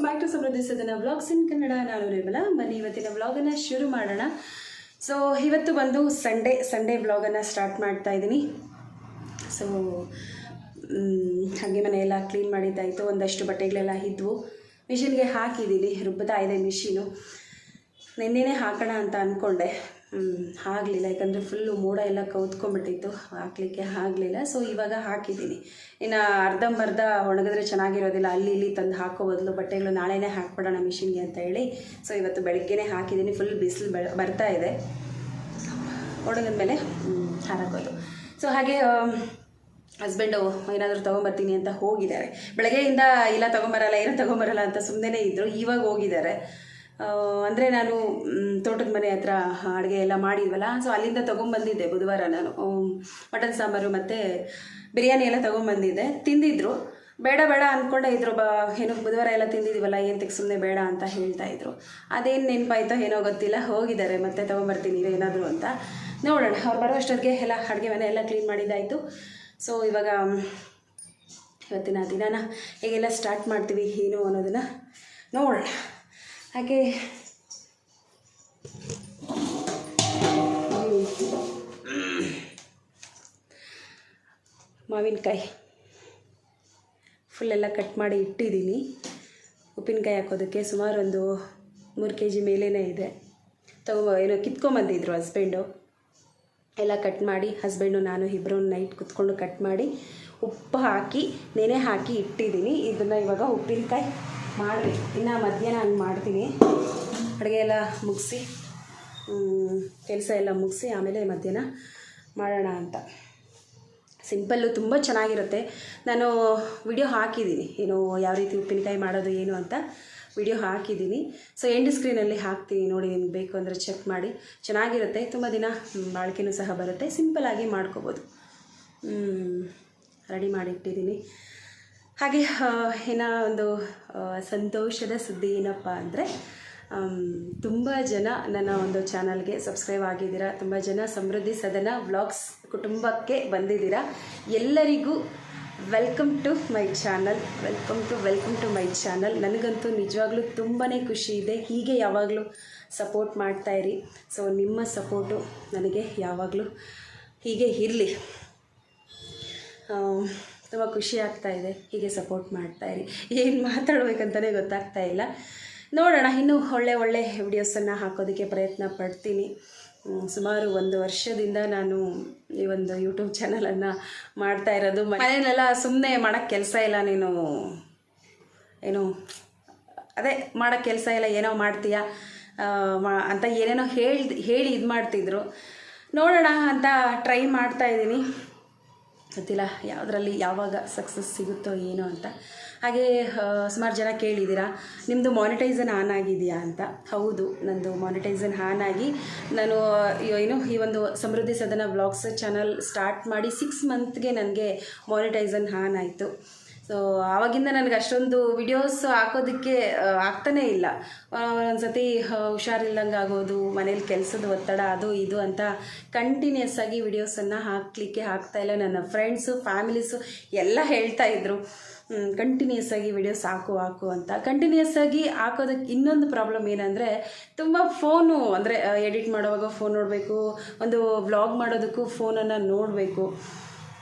Welcome back to Samriddhi Sadana vlogs ಇನ್ ಕನ್ನಡ ನಾನು ನಿರ್ಮಲ. ಬನ್ನಿ, ಇವತ್ತಿನ ವ್ಲಾಗನ್ನು ಶುರು ಮಾಡೋಣ. ಸೊ ಇವತ್ತು ಬಂದು ಸಂಡೇ ಸಂಡೇ ವ್ಲಾಗನ್ನು ಸ್ಟಾರ್ಟ್ ಮಾಡ್ತಾ ಇದ್ದೀನಿ ಸೊ ಹಾಗೆ ಮನೆಯೆಲ್ಲ ಕ್ಲೀನ್ ಮಾಡಿದ್ದಾಯಿತು. ಒಂದಷ್ಟು ಬಟ್ಟೆಗಳೆಲ್ಲ ಇದ್ವು. ಮಿಷಿನ್ಗೆ ಹಾಕಿದ್ದೀನಿ ರುಬ್ಬತಾ ಇದೆ ಮಿಷಿನು ನಿನ್ನೆನೇ ಹಾಕೋಣ ಅಂತ ಅಂದ್ಕೊಂಡೆ ಆಗಲಿಲ್ಲ. ಯಾಕಂದರೆ ಫುಲ್ಲು ಮೋಡ ಎಲ್ಲ ಕೌತ್ಕೊಂಡ್ಬಿಟ್ಟಿತ್ತು. ಹಾಕಲಿಕ್ಕೆ ಆಗಲಿಲ್ಲ. ಸೊ ಇವಾಗ ಹಾಕಿದ್ದೀನಿ. ಇನ್ನು ಅರ್ಧಂಬರ್ಧ ಒಣಗಿದ್ರೆ ಚೆನ್ನಾಗಿರೋದಿಲ್ಲ. ಅಲ್ಲಿ ಇಲ್ಲಿ ತಂದು ಹಾಕೋ ಬದಲು ಬಟ್ಟೆಗಳು ನಾಳೆನೇ ಹಾಕ್ಬಿಡೋಣ ಮಿಷಿನ್ಗೆ ಅಂತ ಹೇಳಿ. ಸೊ ಇವತ್ತು ಬೆಳಗ್ಗೆನೇ ಹಾಕಿದ್ದೀನಿ. ಫುಲ್ ಬಿಸಿಲು ಬರ್ತಾ ಇದೆ. ಒಣಗಿದ ಮೇಲೆ ಹಾರಾಕೋದು. ಸೊ ಹಾಗೆ ಹಸ್ಬೆಂಡು ಏನಾದರೂ ತೊಗೊಂಬರ್ತೀನಿ ಅಂತ ಹೋಗಿದ್ದಾರೆ. ಬೆಳಗ್ಗೆಯಿಂದ ಇಲ್ಲ ತೊಗೊಂಬರಲ್ಲ, ಏನೋ ತೊಗೊಂಬರಲ್ಲ ಅಂತ ಸುಮ್ಮನೆ ಇದ್ದರು ಇವಾಗ ಹೋಗಿದ್ದಾರೆ. ಅಂದರೆ ನಾನು ತೋಟದ ಮನೆ ಹತ್ರ ಅಡುಗೆ ಎಲ್ಲ ಮಾಡಿದ್ವಲ್ಲ ಸೊ ಅಲ್ಲಿಂದ ತೊಗೊಂಬಂದಿದ್ದೆ ಬುಧವಾರ ನಾನು. ಮಟನ್ ಸಾಂಬಾರು ಮತ್ತು ಬಿರಿಯಾನಿ ಎಲ್ಲ ತೊಗೊಂಬಂದಿದ್ದೆ. ತಿಂದಿದ್ರು. ಬೇಡ ಬೇಡ ಅಂದ್ಕೊಂಡೇ ಇದ್ರು. ಬಾ, ಏನೋ ಬುಧವಾರ ಎಲ್ಲ ತಿಂದಿದ್ದೀವಲ್ಲ ಏನಕ್ಕೆ ಸುಮ್ಮನೆ ಬೇಡ ಅಂತ ಹೇಳ್ತಾ ಇದ್ರು. ಅದೇನು ನೆನಪಾಯ್ತೋ ಏನೋ ಗೊತ್ತಿಲ್ಲ, ಹೋಗಿದ್ದಾರೆ. ಮತ್ತೆ ತೊಗೊಂಬರ್ತೀನಿ ಏನಾದರೂ ಅಂತ. ನೋಡೋಣ, ಅವ್ರು ಬರೋ ಅಷ್ಟೊತ್ತಿಗೆ ಎಲ್ಲ ಅಡುಗೆ ಮನೆ ಎಲ್ಲ ಕ್ಲೀನ್ ಮಾಡಿದ್ದಾಯಿತು. ಸೊ ಇವಾಗ ಇವತ್ತಿನ ದಿನನ ಹೇಗೆಲ್ಲ ಸ್ಟಾರ್ಟ್ ಮಾಡ್ತೀವಿ, ಏನು ಅನ್ನೋದನ್ನು ನೋಡೋಣ. ಹಾಗೆ ಮಾವಿನಕಾಯಿ ಫುಲ್ಲೆಲ್ಲ ಕಟ್ ಮಾಡಿ ಇಟ್ಟಿದ್ದೀನಿ. ಉಪ್ಪಿನಕಾಯಿ ಹಾಕೋದಕ್ಕೆ ಸುಮಾರು ಒಂದು ಮೂರು ಕೆ ಜಿ ಮೇಲೇ ಇದೆ. ತಗೋ, ಏನೋ ಕಿತ್ಕೊಂಬಂದಿದ್ರು ಹಸ್ಬೆಂಡು ಎಲ್ಲ ಕಟ್ ಮಾಡಿ ಹಸ್ಬೆಂಡು ನಾನು ಇಬ್ಬರು ನೈಟ್ ಕುತ್ಕೊಂಡು ಕಟ್ ಮಾಡಿ ಉಪ್ಪು ಹಾಕಿ, ನೆನೆ ಹಾಕಿ ಇಟ್ಟಿದ್ದೀನಿ. ಇದನ್ನು ಇವಾಗ ಉಪ್ಪಿನಕಾಯಿ ಮಾಡಬೇಕು ಇನ್ನು ಮಧ್ಯಾಹ್ನ ಹಂಗೆ ಮಾಡ್ತೀನಿ. ಅಡುಗೆ ಎಲ್ಲ ಮುಗಿಸಿ ಕೆಲಸ ಎಲ್ಲ ಮುಗಿಸಿ ಆಮೇಲೆ ಮಧ್ಯಾಹ್ನ ಮಾಡೋಣ ಅಂತ. ಸಿಂಪಲ್ಲು ತುಂಬ ಚೆನ್ನಾಗಿರುತ್ತೆ. ನಾನು ವಿಡಿಯೋ ಹಾಕಿದ್ದೀನಿ. ಏನು ಯಾವ ರೀತಿ ಉಪ್ಪಿನಕಾಯಿ ಮಾಡೋದು, ಏನು ಅಂತ ವಿಡಿಯೋ ಹಾಕಿದ್ದೀನಿ. ಸೊ ಎಂಡ್ ಸ್ಕ್ರೀನಲ್ಲಿ ಹಾಕ್ತೀನಿ ನೋಡಿ ನಿಮ್ಗೆ ಬೇಕು ಅಂದರೆ ಚೆಕ್ ಮಾಡಿ. ಚೆನ್ನಾಗಿರುತ್ತೆ. ತುಂಬ ದಿನ ಬಾಳಿಕೆನೂ ಸಹ ಬರುತ್ತೆ. ಸಿಂಪಲ್ಲಾಗಿ ಮಾಡ್ಕೋಬೋದು. ರೆಡಿ ಮಾಡಿಟ್ಟಿದ್ದೀನಿ. ಹಾಗೆ ಏನ ಒಂದು ಸಂತೋಷದ ಸುದ್ದಿ ಏನಪ್ಪ ಅಂದರೆ ತುಂಬ ಜನ ನನ್ನ ಒಂದು ಚಾನಲ್ಗೆ ಸಬ್ಸ್ಕ್ರೈಬ್ ಆಗಿದ್ದೀರಾ, ತುಂಬ ಜನ ಸಮೃದ್ಧಿ ಸದನ ವ್ಲಾಗ್ಸ್ ಕುಟುಂಬಕ್ಕೆ ಬಂದಿದ್ದೀರಾ, ಎಲ್ಲರಿಗೂ welcome to my channel, welcome to welcome to my channel. ನನಗಂತೂ ನಿಜವಾಗ್ಲೂ ತುಂಬಾ ಖುಷಿ ಇದೆ. ಹೀಗೆ ಯಾವಾಗಲೂ ಸಪೋರ್ಟ್ ಮಾಡ್ತಾಯಿರಿ ಸೊ, ನಿಮ್ಮ ಸಪೋರ್ಟು ನನಗೆ ಯಾವಾಗಲೂ ಹೀಗೆ ಇರಲಿ. ತುಂಬ ಖುಷಿ ಆಗ್ತಾ ಇದೆ. ಹೀಗೆ ಸಪೋರ್ಟ್ ಮಾಡ್ತಾ ಇರಿ. ಏನು ಮಾತಾಡಬೇಕಂತಲೇ ಗೊತ್ತಾಗ್ತಾ ಇಲ್ಲ. ನೋಡೋಣ, ಇನ್ನೂ ಒಳ್ಳೆ ಒಳ್ಳೆ ವಿಡಿಯೋಸನ್ನು ಹಾಕೋದಕ್ಕೆ ಪ್ರಯತ್ನ ಪಡ್ತೀನಿ. ಸುಮಾರು ಒಂದು ವರ್ಷದಿಂದ ನಾನು ಈ ಒಂದು ಯೂಟ್ಯೂಬ್ ಚಾನಲನ್ನು ಮಾಡ್ತಾ ಇರೋದು. ಮನೆಯಲ್ಲೆಲ್ಲ ಸುಮ್ಮನೆ ಮಾಡೋಕ್ಕೆ ಕೆಲಸ ಇಲ್ಲ, ನೀನು ಏನು, ಅದೇ ಮಾಡೋಕ್ಕೆ ಕೆಲಸ ಇಲ್ಲ, ಏನೋ ಮಾಡ್ತೀಯಾ ಅಂತ ಏನೇನೋ ಹೇಳಿ ಹೇಳಿ ಇದು ಮಾಡ್ತಿದ್ರು ನೋಡೋಣ ಅಂತ ಟ್ರೈ ಮಾಡ್ತಾ ಇದ್ದೀನಿ. ಗೊತ್ತಿಲ್ಲ ಯಾವುದರಲ್ಲಿ ಯಾವಾಗ ಸಕ್ಸಸ್ ಸಿಗುತ್ತೋ ಏನೋ ಅಂತ. ಹಾಗೆ ಸುಮಾರು ಜನ ಕೇಳಿದ್ದೀರಾ ನಿಮ್ಮದು ಮಾನಿಟೈಸನ್ ಆನ್ ಆಗಿದೆಯಾ ಅಂತ. ಹೌದು, ನಂದು ಮಾನಿಟೈಸನ್ ಆನ್ ಆಗಿ ನಾನು ಏನು, ಈ ಒಂದು Samruddhi Sadana vlogs channel start ಮಾಡಿ ಸಿಕ್ಸ್ ಮಂತ್ಗೆ ನನಗೆ ಮಾನಿಟೈಸನ್ ಆನ್ ಆಯಿತು. ಸೊ ಆವಾಗಿಂದ ನನಗೆ ಅಷ್ಟೊಂದು ವಿಡಿಯೋಸ್ ಹಾಕೋದಕ್ಕೆ ಆಗ್ತಾನೇ ಇಲ್ಲ. ಒಂದ್ಸತಿ ಹುಷಾರಿಲ್ಲಂಗೆ ಆಗೋದು ಮನೇಲಿ ಕೆಲಸದ ಒತ್ತಡ, ಅದು ಇದು ಅಂತ ಕಂಟಿನ್ಯೂಸ್ ಆಗಿ ವಿಡಿಯೋಸನ್ನು ಹಾಕಲಿಕ್ಕೆ ಇಲ್ಲ. ನನ್ನ ಫ್ರೆಂಡ್ಸು ಫ್ಯಾಮಿಲೀಸು ಎಲ್ಲ ಹೇಳ್ತಾ ಇದ್ರು. ಕಂಟಿನ್ಯೂಸ್ ಆಗಿ ವಿಡಿಯೋಸ್ ಹಾಕು ಹಾಕು ಅಂತ. ಕಂಟಿನ್ಯೂಸ್ ಆಗಿ ಹಾಕೋದಕ್ಕೆ ಇನ್ನೊಂದು ಪ್ರಾಬ್ಲಮ್ ಏನಂದರೆ, ತುಂಬ ಫೋನು ಅಂದರೆ ಎಡಿಟ್ ಮಾಡುವಾಗ ಫೋನ್ ನೋಡಬೇಕು, ಒಂದು ವ್ಲಾಗ್ ಮಾಡೋದಕ್ಕೂ ಫೋನನ್ನು ನೋಡಬೇಕು.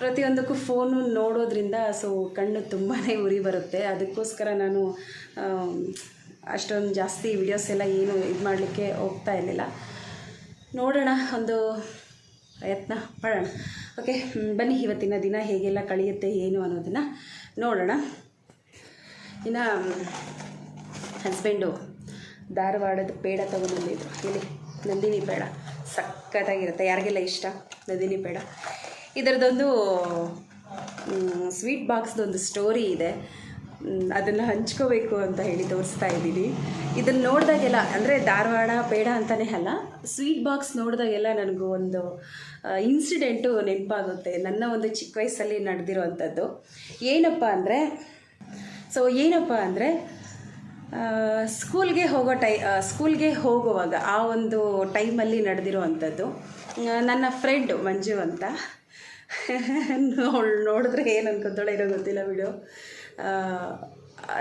ಪ್ರತಿಯೊಂದಕ್ಕೂ ಫೋನು ನೋಡೋದ್ರಿಂದ ಸೊ ಕಣ್ಣು ತುಂಬಾ ಉರಿ ಬರುತ್ತೆ. ಅದಕ್ಕೋಸ್ಕರ ನಾನು ಅಷ್ಟೊಂದು ಜಾಸ್ತಿ ವಿಡಿಯೋಸ್ ಎಲ್ಲ ಏನು ಇದು ಮಾಡಲಿಕ್ಕೆ ಹೋಗ್ತಾ ಇರಲಿಲ್ಲ. ನೋಡೋಣ, ಒಂದು ಪ್ರಯತ್ನ ಮಾಡೋಣ. ಓಕೆ ಬನ್ನಿ, ಇವತ್ತಿನ ದಿನ ಹೇಗೆಲ್ಲ ಕಳೆಯುತ್ತೆ, ಏನು ಅನ್ನೋದನ್ನು ನೋಡೋಣ. ಇನ್ನು ಹಸ್ಬೆಂಡು ಧಾರವಾಡದ ಪೇಡ ತೊಗೊಂಡ್ಬಂದಿದ್ರು. ಇಲ್ಲಿ ನಂದಿನಿ ಪೇಡ ಸಖತ್ತಾಗಿರುತ್ತೆ. ಯಾರಿಗೆಲ್ಲ ಇಷ್ಟ? ನಂದಿನಿ ಪೇಡ. ಇದರದೊಂದು ಸ್ವೀಟ್ ಬಾಕ್ಸ್ದೊಂದು ಸ್ಟೋರಿ ಇದೆ. ಅದನ್ನು ಹಂಚ್ಕೋಬೇಕು ಅಂತ ಹೇಳಿ ತೋರಿಸ್ತಾ ಇದ್ದೀನಿ. ಇದನ್ನು ನೋಡಿದಾಗೆಲ್ಲ, ಅಂದರೆ ಧಾರವಾಡ ಬೇಡ ಅಂತಲೇ ಅಲ್ಲ ಸ್ವೀಟ್ ಬಾಕ್ಸ್ ನೋಡಿದಾಗೆಲ್ಲ ನನಗೂ ಒಂದು ಇನ್ಸಿಡೆಂಟು ನೆನಪಾಗುತ್ತೆ. ನನ್ನ ಒಂದು ಚಿಕ್ಕ ವಯಸ್ಸಲ್ಲಿ ನಡೆದಿರೋವಂಥದ್ದು. ಏನಪ್ಪ ಅಂದರೆ ಸೊ ಏನಪ್ಪ ಅಂದರೆ ಸ್ಕೂಲ್ಗೆ ಹೋಗೋ ಟೈ ಸ್ಕೂಲ್ಗೆ ಹೋಗುವಾಗ ಆ ಒಂದು ಟೈಮಲ್ಲಿ ನಡೆದಿರುವಂಥದ್ದು. ನನ್ನ ಫ್ರೆಂಡು ಮಂಜು ಅಂತ. ಅವಳು ನೋಡಿದ್ರೆ ಏನು ಅನ್ಕೊಂತಾಳೆ ಇರೋ ಗೊತ್ತಿಲ್ಲ ವಿಡಿಯೋ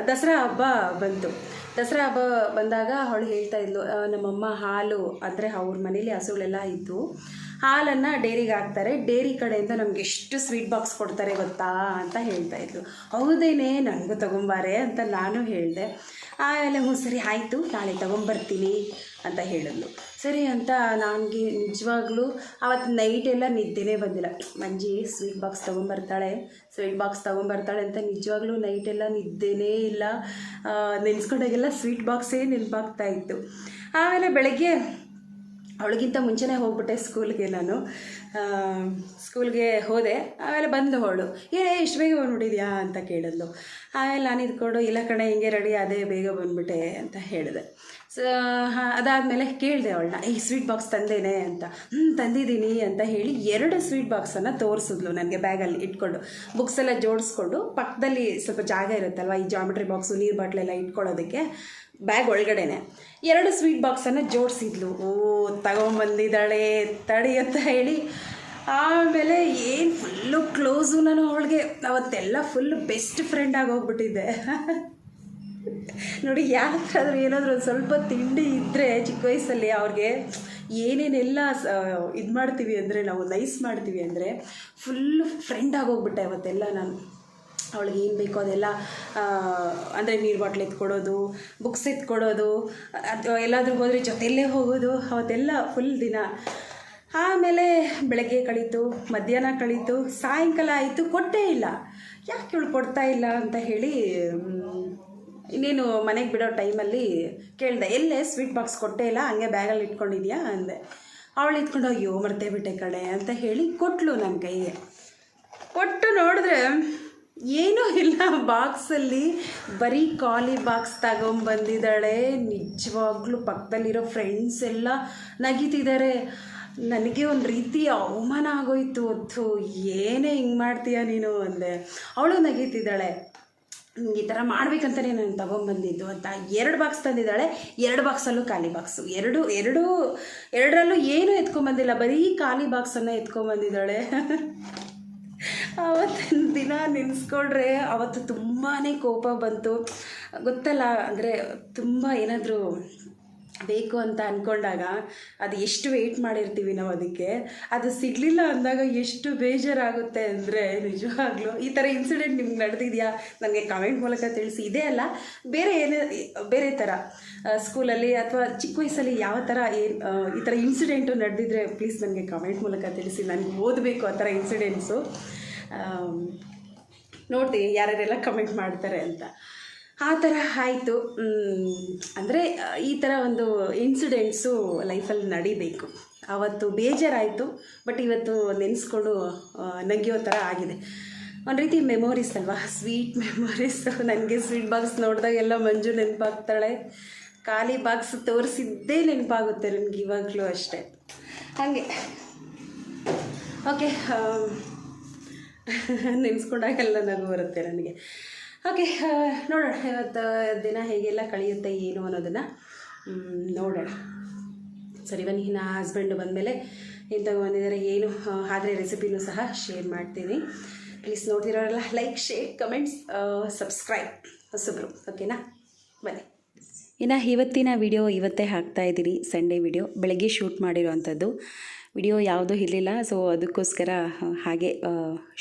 ದಸರಾ ಹಬ್ಬ ಬಂತು. ದಸರಾ ಹಬ್ಬ ಬಂದಾಗ ಅವಳು ಹೇಳ್ತಾ ಇದ್ಲು ನಮ್ಮಮ್ಮ ಹಾಲು, ಅಂದರೆ ಅವ್ರ ಮನೇಲಿ ಹಸುಗಳೆಲ್ಲ ಇದ್ದು, ಹಾಲನ್ನು ಡೇರಿಗೆ ಹಾಕ್ತಾರೆ. ಡೇರಿ ಕಡೆಯಿಂದ ನಮ್ಗೆ ಎಷ್ಟು ಸ್ವೀಟ್ ಬಾಕ್ಸ್ ಕೊಡ್ತಾರೆ ಗೊತ್ತಾ ಅಂತ ಹೇಳ್ತಾ ಇದ್ಲು. ಹೌದೇನೆ ನನಗೂ ತಗೊಂಬಾರೆ ಅಂತ ನಾನು ಹೇಳಿದೆ. ಆಮೇಲೆ ಹ್ಞೂ, ಸರಿ, ಆಯಿತು. ನಾಳೆ ತೊಗೊಂಬರ್ತೀನಿ ಅಂತ ಹೇಳಿದ್ಲು. ಸರಿ ಅಂತ ನನಗೆ ನಿಜವಾಗ್ಲೂ ಆವತ್ತು ನೈಟ್ ಎಲ್ಲ ನಿದ್ದೆನೇ ಬಂದಿಲ್ಲ. ಮಂಜಿ ಸ್ವೀಟ್ ಬಾಕ್ಸ್ ತೊಗೊಂಬರ್ತಾಳೆ ಸ್ವೀಟ್ ಬಾಕ್ಸ್ ತೊಗೊಂಬರ್ತಾಳೆ ಅಂತ ನಿಜವಾಗ್ಲೂ ನೈಟ್ ಎಲ್ಲ ನಿದ್ದೆನೇ ಇಲ್ಲ. ನೆನೆಸ್ಕೊಂಡಾಗೆಲ್ಲ ಸ್ವೀಟ್ ಬಾಕ್ಸೇ ನೆನಪಾಗ್ತಾ ಇತ್ತು. ಆಮೇಲೆ ಬೆಳಗ್ಗೆ ಅವಳಿಗಿಂತ ಮುಂಚೆನೇ ಹೋಗ್ಬಿಟ್ಟೆ ಸ್ಕೂಲ್ಗೆ ನಾನು. ಸ್ಕೂಲ್ಗೆ ಹೋದೆ, ಆಮೇಲೆ ಬಂದು ಅವಳು. ಏನೇ ಇಷ್ಟು ಬೇಗ ಬಂದ್ಬಿಟ್ಟಿದ್ಯಾ ಅಂತ ಕೇಳಿದ್ಲು. ಆಮೇಲೆ ನಾನು ಇದ್ಕೊಂಡು ಇಲ್ಲ ಕಣೆ, ಹಿಂಗೆ ರೆಡಿ ಅದೇ ಬೇಗ ಬಂದ್ಬಿಟ್ಟೆ ಅಂತ ಹೇಳಿದೆ. ಅದಾದಮೇಲೆ ಕೇಳಿದೆ ಅವಳನ್ನ ಈ ಸ್ವೀಟ್ ಬಾಕ್ಸ್ ತಂದೇನೆ ಅಂತ. ಹ್ಞೂ ತಂದಿದ್ದೀನಿ ಅಂತ ಹೇಳಿ ಎರಡು ಸ್ವೀಟ್ ಬಾಕ್ಸನ್ನು ತೋರಿಸಿದ್ಲು ನನಗೆ ಬ್ಯಾಗಲ್ಲಿ ಇಟ್ಕೊಂಡು. ಬುಕ್ಸ್ ಎಲ್ಲ ಜೋಡಿಸ್ಕೊಂಡು ಪಕ್ಕದಲ್ಲಿ ಸ್ವಲ್ಪ ಜಾಗ ಇರುತ್ತಲ್ವ, ಈ ಜಾಮೆಟ್ರಿ ಬಾಕ್ಸು ನೀರು ಬಾಟ್ಲೆಲ್ಲ ಇಟ್ಕೊಳ್ಳೋದಕ್ಕೆ, ಬ್ಯಾಗ್ ಒಳಗಡೆನೆ ಎರಡು ಸ್ವೀಟ್ ಬಾಕ್ಸನ್ನು ಜೋಡಿಸಿದ್ಲು. ಓ, ತಗೊಂಬಂದಿದ್ದಾಳೆ, ತಡಿ ಅಂತ ಹೇಳಿ. ಆಮೇಲೆ ಏನು ಫುಲ್ಲು ಕ್ಲೋಸು ನಾನು ಅವಳಿಗೆ, ಅವತ್ತೆಲ್ಲ ಫುಲ್ ಬೆಸ್ಟ್ ಫ್ರೆಂಡ್ ಆಗಿ ಹೋಗ್ಬಿಟ್ಟಿದ್ದೆ. ನೋಡಿ ಯಾಕಾದ್ರೂ ಏನಾದರೂ ಒಂದು ಸ್ವಲ್ಪ ತಿಂಡಿ ಇದ್ದರೆ ಚಿಕ್ಕ ವಯಸ್ಸಲ್ಲಿ ಅವ್ರಿಗೆ ಏನೇನೆಲ್ಲ ಇದು ಮಾಡ್ತೀವಿ ಅಂದರೆ, ನಾವು ನೈಸ್ ಮಾಡ್ತೀವಿ ಅಂದರೆ ಫುಲ್ಲು ಫ್ರೆಂಡ್ ಆಗೋಗ್ಬಿಟ್ಟೆ ಅವತ್ತೆಲ್ಲ ನಾನು. ಅವಳಿಗೆ ಏನು ಬೇಕೋ ಅದೆಲ್ಲ ಅಂದರೆ ನೀರು ಬಾಟ್ಲ್ ಎತ್ಕೊಡೋದು ಬುಕ್ಸ್ ಎತ್ಕೊಡೋದು ಅಥವಾ ಎಲ್ಲಾದರೂ ಹೋದರೆ ಜೊತೆಯಲ್ಲೇ ಹೋಗೋದು, ಅವತ್ತೆಲ್ಲ ಫುಲ್ ದಿನ. ಆಮೇಲೆ ಬೆಳಗ್ಗೆ ಕಳೀತು, ಮಧ್ಯಾಹ್ನ ಕಳೀತು, ಸಾಯಂಕಾಲ ಆಯಿತು, ಕೊಟ್ಟೇ ಇಲ್ಲ. ಯಾಕೆ ಇವಳು ಕೊಡ್ತಾ ಇಲ್ಲ ಅಂತ ಹೇಳಿ ಇನ್ನೇನು ಮನೆಗೆ ಬಿಡೋ ಟೈಮಲ್ಲಿ ಕೇಳಿದೆ, ಎಲ್ಲೇ ಸ್ವೀಟ್ ಬಾಕ್ಸ್ ಕೊಟ್ಟೇ ಇಲ್ಲ ಹಂಗೆ ಬ್ಯಾಗಲ್ಲಿ ಇಟ್ಕೊಂಡಿದ್ಯಾ? ಅಂದೆ. ಅವಳು ಇಟ್ಕೊಂಡು ಅಯ್ಯೋ, ಮರ್ತೇ ಬಿಟ್ಟೆ ಕಡೆ ಅಂತ ಹೇಳಿ ಕೊಟ್ಲು ನನ್ನ ಕೈಗೆ. ಕೊಟ್ಟು ನೋಡಿದ್ರೆ ಏನೂ ಇಲ್ಲ, ಬಾಕ್ಸಲ್ಲಿ ಬರೀ ಖಾಲಿ ಬಾಕ್ಸ್ ತಗೊಂಬಂದಿದ್ದಾಳೆ. ನಿಜವಾಗ್ಲೂ ಪಕ್ಕದಲ್ಲಿರೋ ಫ್ರೆಂಡ್ಸ್ ಎಲ್ಲ ನಗಿತಿದ್ದಾರೆ. ನನಗೆ ಒಂದು ರೀತಿ ಅವಮಾನ ಆಗೋಯ್ತು ಅದು ಏನೇ ಹಿಂಗೆ ಮಾಡ್ತೀಯ ನೀನು? ಅಂದೆ. ಅವಳು ನಗೀತಿದ್ದಾಳೆ. ಈ ಥರ ಮಾಡ್ಬೇಕಂತಲೇ ನಾನು ತೊಗೊಂಬಂದಿದ್ದು ಅಂತ ಎರಡು ಬಾಕ್ಸ್ ತಂದಿದ್ದಾಳೆ, ಎರಡು ಬಾಕ್ಸಲ್ಲೂ ಖಾಲಿ ಬಾಕ್ಸು ಎರಡು ಎರಡು, ಎರಡರಲ್ಲೂ ಏನೂ ಎತ್ಕೊಂಬಂದಿಲ್ಲ, ಬರೀ ಖಾಲಿ ಬಾಕ್ಸನ್ನು ಎತ್ಕೊಂಬಂದಿದ್ದಾಳೆ. ಆವತ್ತಿನ ದಿನ ನೆನೆಸ್ಕೊಂಡ್ರೆ ಅವತ್ತು ತುಂಬಾ ಕೋಪ ಬಂತು. ಗೊತ್ತಲ್ಲ, ಅಂದರೆ ತುಂಬ ಏನಾದರೂ ಬೇಕು ಅಂತ ಅಂದ್ಕೊಂಡಾಗ ಅದು ಎಷ್ಟು ವೆಯ್ಟ್ ಮಾಡಿರ್ತೀವಿ ನಾವು ಅದಕ್ಕೆ? ಅದು ಸಿಗಲಿಲ್ಲ ಅಂದಾಗ ಎಷ್ಟು ಬೇಜಾರಾಗುತ್ತೆ ಅಂದರೆ ನಿಜವಾಗ್ಲೂ ಈ ಥರ ಇನ್ಸಿಡೆಂಟ್ ನಿಮ್ಗೆ ನಡೆದಿದೆಯಾ? ನನಗೆ ಕಮೆಂಟ್ ಮೂಲಕ ತಿಳಿಸಿ. ಇದೇ ಅಲ್ಲ, ಬೇರೆ ಏನೇ, ಬೇರೆ ಥರ ಸ್ಕೂಲಲ್ಲಿ ಅಥವಾ ಚಿಕ್ಕ ವಯಸ್ಸಲ್ಲಿ ಯಾವ ಥರ ಏನು ಈ ಥರ ಇನ್ಸಿಡೆಂಟು ನಡೆದಿದ್ರೆ ಪ್ಲೀಸ್ ನನಗೆ ಕಮೆಂಟ್ ಮೂಲಕ ತಿಳಿಸಿ. ನನಗೆ ಓದಬೇಕು ಆ ಥರ ಇನ್ಸಿಡೆಂಟ್ಸು ನೋಡ್ತೀನಿ ಯಾರ್ಯಾರೆಲ್ಲ ಕಮೆಂಟ್ ಮಾಡ್ತಾರೆ ಅಂತ. ಆ ಥರ ಆಯಿತು. ಅಂದರೆ ಈ ಥರ ಒಂದು ಇನ್ಸಿಡೆಂಟ್ಸು ಲೈಫಲ್ಲಿ ನಡಿಬೇಕು. ಆವತ್ತು ಬೇಜಾರಾಯಿತು ಬಟ್ ಇವತ್ತು ನೆನೆಸ್ಕೊಂಡು ನಗಿಯೋ ಥರ ಆಗಿದೆ. ಒಂದು ರೀತಿ ಮೆಮೊರೀಸ್ ಅಲ್ವಾ? ಸ್ವೀಟ್ ಮೆಮೊರೀಸ್ ನನಗೆ ಸ್ವೀಟ್ ಬಾಕ್ಸ್ ನೋಡಿದಾಗೆಲ್ಲ ಮಂಜು ನೆನಪಾಗ್ತಾಳೆ. ಖಾಲಿ ಬಾಕ್ಸ್ ತೋರಿಸಿದ್ದೇ ನೆನಪಾಗುತ್ತೆ ನನಗೆ ಇವಾಗಲೂ ಅಷ್ಟೇ. ಹಾಗೆ. ಓಕೆ ನೆನೆಸ್ಕೊಂಡಾಗೆಲ್ಲ ನಗು ಬರುತ್ತೆ ನನಗೆ. ಓಕೆ ನೋಡೋಣ, ಇವತ್ತು ದಿನ ಹೇಗೆಲ್ಲ ಕಳೆಯುತ್ತೆ ಏನು ಅನ್ನೋದನ್ನು ನೋಡೋಣ. ಸರಿ, ಬನ್ನಿ ನಾ ಹಸ್ಬೆಂಡು ಬಂದಮೇಲೆ ಇಂಥ ಬಂದಿದ್ದಾರೆ, ಏನು ಆದರೆ ರೆಸಿಪಿನೂ ಸಹ ಶೇರ್ ಮಾಡ್ತೀನಿ. ಪ್ಲೀಸ್ ನೋಡ್ತಿರೋರೆಲ್ಲ ಲೈಕ್ ಶೇರ್ ಕಮೆಂಟ್ಸ್ ಸಬ್ಸ್ಕ್ರೈಬ್ ಹೊಸಬ್ರು ಓಕೆನಾ ಬನ್ನಿ. ಇನ್ನು ಇವತ್ತಿನ ವಿಡಿಯೋ ಇವತ್ತೇ ಹಾಕ್ತಾ ಇದ್ದೀನಿ ಸಂಡೇ ವಿಡಿಯೋ ಬೆಳಗ್ಗೆ ಶೂಟ್ ಮಾಡಿರೋವಂಥದ್ದು. ವಿಡಿಯೋ ಯಾವುದೂ ಇರಲಿಲ್ಲ ಸೊ ಅದಕ್ಕೋಸ್ಕರ ಹಾಗೆ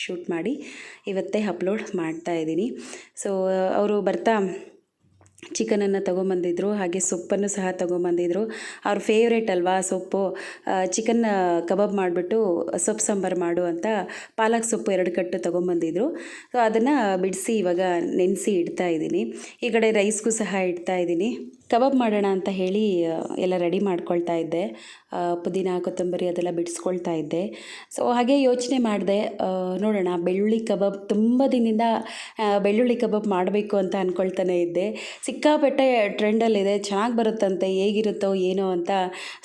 ಶೂಟ್ ಮಾಡಿ ಇವತ್ತೇ ಅಪ್ಲೋಡ್ ಮಾಡ್ತಾ ಇದ್ದೀನಿ. ಸೊ ಅವರು ಬರ್ತಾ ಚಿಕನನ್ನು ತೊಗೊಂಬಂದಿದ್ರು, ಹಾಗೆ ಸೊಪ್ಪನ್ನು ಸಹ ತೊಗೊಂಬಂದಿದ್ರು. ಅವ್ರ ಫೇವ್ರೇಟ್ ಅಲ್ವಾ ಸೊಪ್ಪು? ಚಿಕನ್ ಕಬಾಬ್ ಮಾಡಿಬಿಟ್ಟು ಸೊಪ್ಪು ಸಾಂಬಾರು ಮಾಡು ಅಂತ ಪಾಲಕ್ ಸೊಪ್ಪು ಎರಡು ಕಟ್ಟು ತೊಗೊಂಬಂದಿದ್ರು. ಸೊ ಅದನ್ನು ಬಿಡಿಸಿ ಇವಾಗ ನೆನೆಸಿ ಇಡ್ತಾ ಇದ್ದೀನಿ. ಈ ಕಡೆ ರೈಸ್ಗೂ ಸಹ ಇಡ್ತಾ ಇದ್ದೀನಿ. ಕಬಾಬ್ ಮಾಡೋಣ ಅಂತ ಹೇಳಿ ಎಲ್ಲ ರೆಡಿ ಮಾಡ್ಕೊಳ್ತಾ ಇದ್ದೆ. ಪುದೀನ, ಕೊತ್ತಂಬರಿ ಅದೆಲ್ಲ ಬಿಡಿಸ್ಕೊಳ್ತಾ ಇದ್ದೆ. ಸೊ ಹಾಗೆ ಯೋಚನೆ ಮಾಡಿದೆ. ನೋಡೋಣ, ಬೆಳ್ಳುಳ್ಳಿ ಕಬಾಬ್ ತುಂಬ ದಿನದಿಂದ ಬೆಳ್ಳುಳ್ಳಿ ಕಬಾಬ್ ಮಾಡಬೇಕು ಅಂತ ಅಂದ್ಕೊಳ್ತಾನೆ ಇದ್ದೆ. ಸಿಕ್ಕಾಪಟ್ಟೆ ಟ್ರೆಂಡಲ್ಲಿದೆ, ಚೆನ್ನಾಗಿ ಬರುತ್ತಂತೆ, ಹೇಗಿರುತ್ತೋ ಏನೋ ಅಂತ.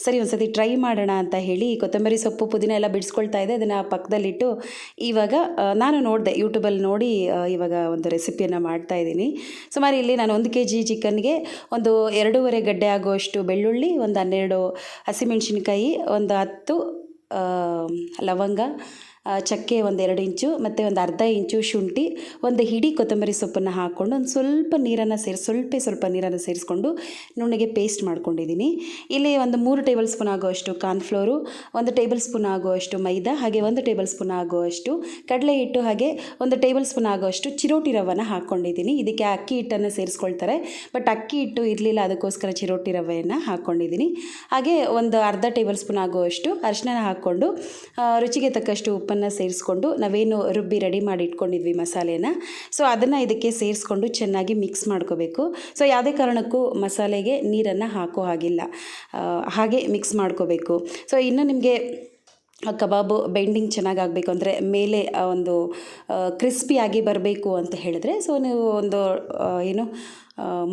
ಸರಿ ಒಂದು ಸತಿ ಟ್ರೈ ಮಾಡೋಣ ಅಂತ ಹೇಳಿ ಕೊತ್ತಂಬರಿ ಸೊಪ್ಪು, ಪುದೀನ ಎಲ್ಲ ಬಿಡಿಸ್ಕೊಳ್ತಾ ಇದ್ದೆ. ಅದನ್ನು ಪಕ್ಕದಲ್ಲಿಟ್ಟು ಇವಾಗ ನಾನು ನೋಡಿದೆ ಯೂಟ್ಯೂಬಲ್ಲಿ ನೋಡಿ ಇವಾಗ ಒಂದು ರೆಸಿಪಿಯನ್ನು ಮಾಡ್ತಾ ಇದ್ದೀನಿ. ಸುಮಾರು ಇಲ್ಲಿ ನಾನು ಒಂದು ಕೆ ಜಿ ಚಿಕನ್ಗೆ ಒಂದು ಎರಡೂವರೆ ಗಡ್ಡೆ ಆಗುವಷ್ಟು ಬೆಳ್ಳುಳ್ಳಿ ಒಂದು ಹನ್ನೆರಡು ಹಸಿಮೆಣಸಿನ್ಕಾಯಿ ಒಂದು ಹತ್ತು ಲವಂಗ ಚಕ್ಕೆ ಒಂದು ಎರಡು ಇಂಚು, ಮತ್ತು ಒಂದು ಅರ್ಧ ಇಂಚು ಶುಂಠಿ, ಒಂದು ಹಿಡಿ ಕೊತ್ತಂಬರಿ ಸೊಪ್ಪನ್ನು ಹಾಕ್ಕೊಂಡು ಒಂದು ಸ್ವಲ್ಪ ನೀರನ್ನು ಸೇರಿಸಿ ಸ್ವಲ್ಪ ಸ್ವಲ್ಪ ನೀರನ್ನು ಸೇರಿಸ್ಕೊಂಡು ನುಣ್ಣಗೆ ಪೇಸ್ಟ್ ಮಾಡ್ಕೊಂಡಿದ್ದೀನಿ. ಇಲ್ಲಿ ಒಂದು ಮೂರು ಟೇಬಲ್ ಸ್ಪೂನ್ ಆಗುವಷ್ಟು ಕಾರ್ನ್ಫ್ಲೋರು ಒಂದು ಟೇಬಲ್ ಸ್ಪೂನ್ ಆಗುವಷ್ಟು ಮೈದಾ, ಹಾಗೆ ಒಂದು ಟೇಬಲ್ ಸ್ಪೂನ್ ಆಗುವಷ್ಟು ಕಡಲೆ ಹಿಟ್ಟು ಹಾಗೆ ಒಂದು ಟೇಬಲ್ ಸ್ಪೂನ್ ಆಗುವಷ್ಟು ಚಿರೋಟಿ ರವನ್ನು ಹಾಕ್ಕೊಂಡಿದ್ದೀನಿ. ಇದಕ್ಕೆ ಅಕ್ಕಿ ಹಿಟ್ಟನ್ನು ಸೇರಿಸ್ಕೊಳ್ತಾರೆ ಬಟ್ ಅಕ್ಕಿ ಹಿಟ್ಟು ಇರಲಿಲ್ಲ, ಅದಕ್ಕೋಸ್ಕರ ಚಿರೋಟಿ ರವೆಯನ್ನು ಹಾಕ್ಕೊಂಡಿದ್ದೀನಿ. ಹಾಗೆ ಒಂದು ಅರ್ಧ ಟೇಬಲ್ ಸ್ಪೂನ್ ಆಗುವಷ್ಟು ಅರಿಶಿನ ಹಾಕ್ಕೊಂಡು ರುಚಿಗೆ ತಕ್ಕಷ್ಟು ಉಪ್ಪನ್ನು ಸೇರಿಸ್ಕೊಂಡು ನಾವೇನು ರುಬ್ಬಿ ರೆಡಿ ಮಾಡಿ ಇಟ್ಕೊಂಡಿದ್ವಿ ಮಸಾಲೆನ. ಸೊ ಅದನ್ನು ಇದಕ್ಕೆ ಸೇರಿಸ್ಕೊಂಡು ಚೆನ್ನಾಗಿ ಮಿಕ್ಸ್ ಮಾಡ್ಕೋಬೇಕು. ಸೊ ಯಾವುದೇ ಕಾರಣಕ್ಕೂ ಮಸಾಲೆಗೆ ನೀರನ್ನು ಹಾಕೋ ಹಾಗಿಲ್ಲ. ಹಾಗೆ ಮಿಕ್ಸ್ ಮಾಡ್ಕೋಬೇಕು. ಸೊ ಇನ್ನು ನಿಮಗೆ ಕಬಾಬು ಬೆಂಡಿಂಗ್ ಚೆನ್ನಾಗಿ ಆಗಬೇಕು ಅಂದರೆ ಮೇಲೆ ಒಂದು ಕ್ರಿಸ್ಪಿಯಾಗಿ ಬರಬೇಕು ಅಂತ ಹೇಳಿದ್ರೆ ಸೊ ನೀವು ಒಂದು ಏನು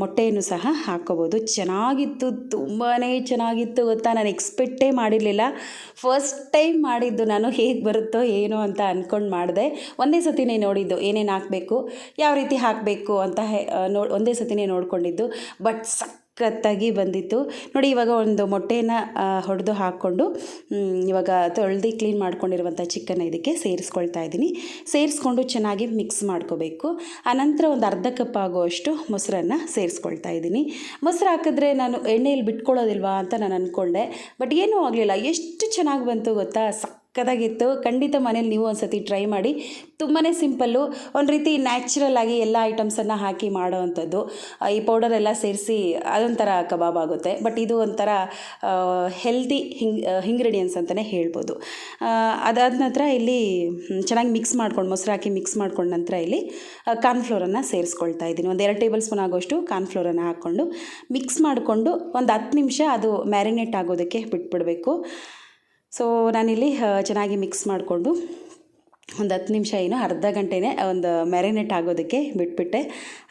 ಮೊಟ್ಟೆಯನ್ನು ಸಹ ಹಾಕ್ಕೋಬೋದು ಚೆನ್ನಾಗಿತ್ತು ತುಂಬಾ ಚೆನ್ನಾಗಿತ್ತು ಗೊತ್ತಾ? ನಾನು ಎಕ್ಸ್ಪೆಕ್ಟೇ ಮಾಡಿರಲಿಲ್ಲ. ಫಸ್ಟ್ ಟೈಮ್ ಮಾಡಿದ್ದು ನಾನು ಹೇಗೆ ಬರುತ್ತೋ ಏನೋ ಅಂತ ಅಂದ್ಕೊಂಡು ಮಾಡಿದೆ. ಒಂದೇ ಸತಿನೇ ನೋಡಿದ್ದು ಏನೇನು ಹಾಕಬೇಕು, ಯಾವ ರೀತಿ ಹಾಕಬೇಕು ಅಂತ ನೋ, ಒಂದೇ ಸತಿನೇ ನೋಡ್ಕೊಂಡಿದ್ದು. ಬಟ್ ಸಖತ್ತಾಗಿ ಬಂದಿತ್ತು. ನೋಡಿ, ಇವಾಗ ಒಂದು ಮೊಟ್ಟೆನ ಹೊಡೆದು ಹಾಕ್ಕೊಂಡು ಇವಾಗ ತೊಳೆದು ಕ್ಲೀನ್ ಮಾಡ್ಕೊಂಡಿರುವಂಥ ಚಿಕನ್ ಇದಕ್ಕೆ ಸೇರಿಸ್ಕೊಳ್ತಾ ಇದ್ದೀನಿ. ಸೇರಿಸ್ಕೊಂಡು ಚೆನ್ನಾಗಿ ಮಿಕ್ಸ್ ಮಾಡ್ಕೋಬೇಕು. ಆನಂತರ ಒಂದು ಅರ್ಧ ಕಪ್ ಆಗುವಷ್ಟು ಮೊಸರನ್ನು ಸೇರಿಸ್ಕೊಳ್ತಾ ಇದ್ದೀನಿ. ಮೊಸರು ಹಾಕಿದ್ರೆ ನಾನು ಎಣ್ಣೆಯಲ್ಲಿ ಬಿಟ್ಕೊಳ್ಳೋದಿಲ್ವಾ ಅಂತ ನಾನು ಅಂದ್ಕೊಂಡೆ ಬಟ್ ಏನೂ ಆಗಲಿಲ್ಲ. ಎಷ್ಟು ಚೆನ್ನಾಗಿ ಬಂತು ಗೊತ್ತಾ? ಸಕ್ಕತ್ತಾಗಿತ್ತು ಖಂಡಿತ ಮನೇಲಿ ನೀವು ಒಂದು ಸತಿ ಟ್ರೈ ಮಾಡಿ ತುಂಬಾ ಸಿಂಪಲ್ಲು ಒಂದು ರೀತಿ ನ್ಯಾಚುರಲ್ ಆಗಿ ಎಲ್ಲ ಐಟಮ್ಸನ್ನು ಹಾಕಿ ಮಾಡೋವಂಥದ್ದು. ಈ ಪೌಡರ್ ಎಲ್ಲ ಸೇರಿಸಿ ಅದೊಂಥರ ಕಬಾಬ್ ಆಗುತ್ತೆ. ಬಟ್ ಇದು ಒಂಥರ ಹೆಲ್ದಿ ಹಿಂಗ್ ಇಂಗ್ರೀಡಿಯೆಂಟ್ಸ್ ಅಂತಲೇ ಹೇಳ್ಬೋದು. ಅದಾದ ನಂತರ ಇಲ್ಲಿ ಚೆನ್ನಾಗಿ ಮಿಕ್ಸ್ ಮಾಡ್ಕೊಂಡು, ಮೊಸರು ಹಾಕಿ ಮಿಕ್ಸ್ ಮಾಡ್ಕೊಂಡ ನಂತರ ಇಲ್ಲಿ ಕಾರ್ನ್ಫ್ಲೋರನ್ನು ಸೇರಿಸ್ಕೊಳ್ತಾ ಇದ್ದೀನಿ. ಒಂದು ಎರಡು ಟೇಬಲ್ ಸ್ಪೂನ್ ಆಗೋಷ್ಟು ಕಾರ್ನ್ಫ್ಲೋರನ್ನು ಹಾಕ್ಕೊಂಡು ಮಿಕ್ಸ್ ಮಾಡಿಕೊಂಡು ಒಂದು ಹತ್ತು ನಿಮಿಷ ಅದು ಮ್ಯಾರಿನೇಟ್ ಆಗೋದಕ್ಕೆ ಬಿಟ್ಬಿಡಬೇಕು. ಸೊ ನಾನಿಲ್ಲಿ ಚೆನ್ನಾಗಿ ಮಿಕ್ಸ್ ಮಾಡಿಕೊಂಡು ಒಂದು ಹತ್ತು ನಿಮಿಷ ಏನು ಅರ್ಧ ಗಂಟೆನೇ ಒಂದು ಮ್ಯಾರಿನೇಟ್ ಆಗೋದಕ್ಕೆ ಬಿಟ್ಬಿಟ್ಟೆ.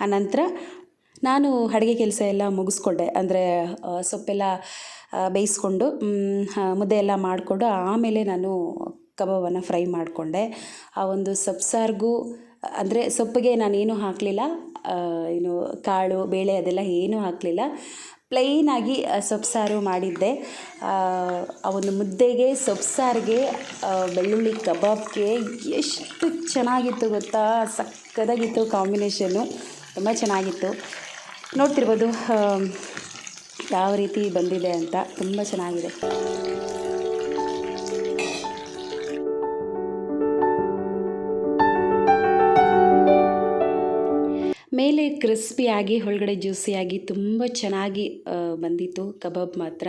ಆನಂತರ ನಾನು ಅಡುಗೆ ಕೆಲಸ ಎಲ್ಲ ಮುಗಿಸ್ಕೊಂಡೆ. ಅಂದರೆ ಸೊಪ್ಪೆಲ್ಲ ಬೇಯಿಸ್ಕೊಂಡು ಮುದ್ದೆ ಎಲ್ಲ ಮಾಡಿಕೊಂಡು ಆಮೇಲೆ ನಾನು ಕಬಾಬನ್ನು ಫ್ರೈ ಮಾಡಿಕೊಂಡೆ. ಆ ಒಂದು ಸೊಪ್ಸಾರ್ಗೂ, ಅಂದರೆ ಸೊಪ್ಪಿಗೆ ನಾನೇನು ಹಾಕಲಿಲ್ಲ. ಏನು ಕಾಳು, ಬೇಳೆ ಅದೆಲ್ಲ ಏನೂ ಹಾಕಲಿಲ್ಲ. ಪ್ಲೈನಾಗಿ ಸೊಪ್ಸಾರು ಮಾಡಿದ್ದೆ. ಆ ಆ ಒಂದು ಮುದ್ದೆಗೆ ಸೊಪ್ಪು ಸಾರಿಗೆ ಬೆಳ್ಳುಳ್ಳಿ ಕಬಾಬ್ಗೆ ಎಷ್ಟು ಚೆನ್ನಾಗಿತ್ತು ಗೊತ್ತಾ? ಸಕ್ಕದಾಗಿತ್ತು ಕಾಂಬಿನೇಷನ್ನು. ತುಂಬ ಚೆನ್ನಾಗಿತ್ತು. ನೋಡ್ತಿರ್ಬೋದು ಯಾವ ರೀತಿ ಬಂದಿದೆ ಅಂತ. ತುಂಬ ಚೆನ್ನಾಗಿದೆ. ಕ್ರಿಸ್ಪಿಯಾಗಿ ಒಳಗಡೆ ಜ್ಯೂಸಿಯಾಗಿ ತುಂಬ ಚೆನ್ನಾಗಿ ಬಂದಿತ್ತು. ಕಬಾಬ್ ಮಾತ್ರ.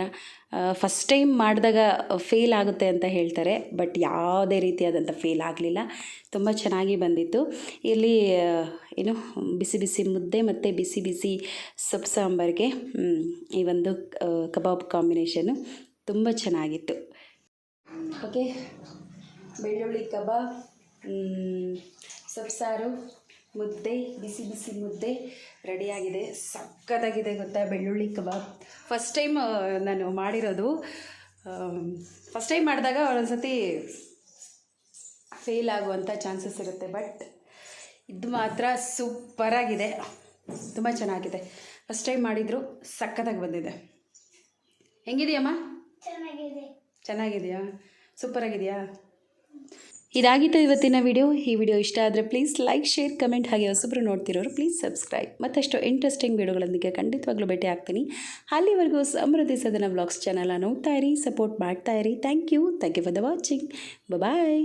ಫಸ್ಟ್ ಟೈಮ್ ಮಾಡಿದಾಗ ಫೇಲ್ ಆಗುತ್ತೆ ಅಂತ ಹೇಳ್ತಾರೆ ಬಟ್ ಯಾವುದೇ ರೀತಿಯಾದಂಥ ಫೇಲ್ ಆಗಲಿಲ್ಲ. ತುಂಬ ಚೆನ್ನಾಗಿ ಬಂದಿತ್ತು. ಇಲ್ಲಿ ಏನು, ಬಿಸಿ ಬಿಸಿ ಮುದ್ದೆ ಮತ್ತು ಬಿಸಿ ಬಿಸಿ ಸೊಪ್ಪು ಸಾಂಬಾರಿಗೆ ಈ ಒಂದು ಕಬಾಬ್ ಕಾಂಬಿನೇಷನು ತುಂಬ ಚೆನ್ನಾಗಿತ್ತು. ಓಕೆ ಬೆಳ್ಳುಳ್ಳಿ ಕಬಾಬ್ ಸೊಪ್ಪು ಸೊಪ್ಸಾರು ಮುದ್ದೆ ಬಿಸಿ ಬಿಸಿ ಮುದ್ದೆ ರೆಡಿಯಾಗಿದೆ. ಸಕ್ಕತ್ತಾಗಿದೆ ಗೊತ್ತಾ ಬೆಳ್ಳುಳ್ಳಿ ಕಬಾಬ್. ಫಸ್ಟ್ ಟೈಮ್ ನಾನು ಮಾಡಿರೋದು. ಫಸ್ಟ್ ಟೈಮ್ ಮಾಡಿದಾಗ ಒಂದೊಂದ್ಸತಿ ಫೇಲ್ ಆಗುವಂಥ ಚಾನ್ಸಸ್ ಇರುತ್ತೆ. ಬಟ್ ಇದು ಮಾತ್ರ ಸೂಪರಾಗಿದೆ ತುಂಬ ಚೆನ್ನಾಗಿದೆ. ಫಸ್ಟ್ ಟೈಮ್ ಮಾಡಿದ್ರು ಸಕ್ಕತ್ತಾಗಿ ಬಂದಿದೆ. ಹೆಂಗಿದೆಯಮ್ಮ? ಚೆನ್ನಾಗಿದೆ. ಚೆನ್ನಾಗಿದೆಯಾ? ಸೂಪರಾಗಿದೆಯಾ ಇದಾಗಿತ್ತು ಇವತ್ತಿನ ವಿಡಿಯೋ. ಈ ವಿಡಿಯೋ ಇಷ್ಟ ಆದರೆ ಪ್ಲೀಸ್ ಲೈಕ್ ಶೇರ್ ಕಮೆಂಟ್ ಹಾಗೆ ಹೊಸಬ್ರು ನೋಡ್ತಿರೋರು ಪ್ಲೀಸ್ ಸಬ್ಸ್ಕ್ರೈಬ್ ಮತ್ತಷ್ಟು ಇಂಟ್ರೆಸ್ಟಿಂಗ್ ವಿಡಿಯೋಗಳೊಂದಿಗೆ ಖಂಡಿತವಾಗ್ಲೂ ಭೇಟಿ ಆಗ್ತೀನಿ. ಅಲ್ಲಿವರೆಗೂ ಸಮೃದ್ಧಿ ಸದನ ಬ್ಲಾಗ್ಸ್ ಚಾನಲ್ನ ನೋಡ್ತಾ ಇರಿ ಸಪೋರ್ಟ್ ಮಾಡ್ತಾ ಇರಿ. Thank you thank you for the watching bye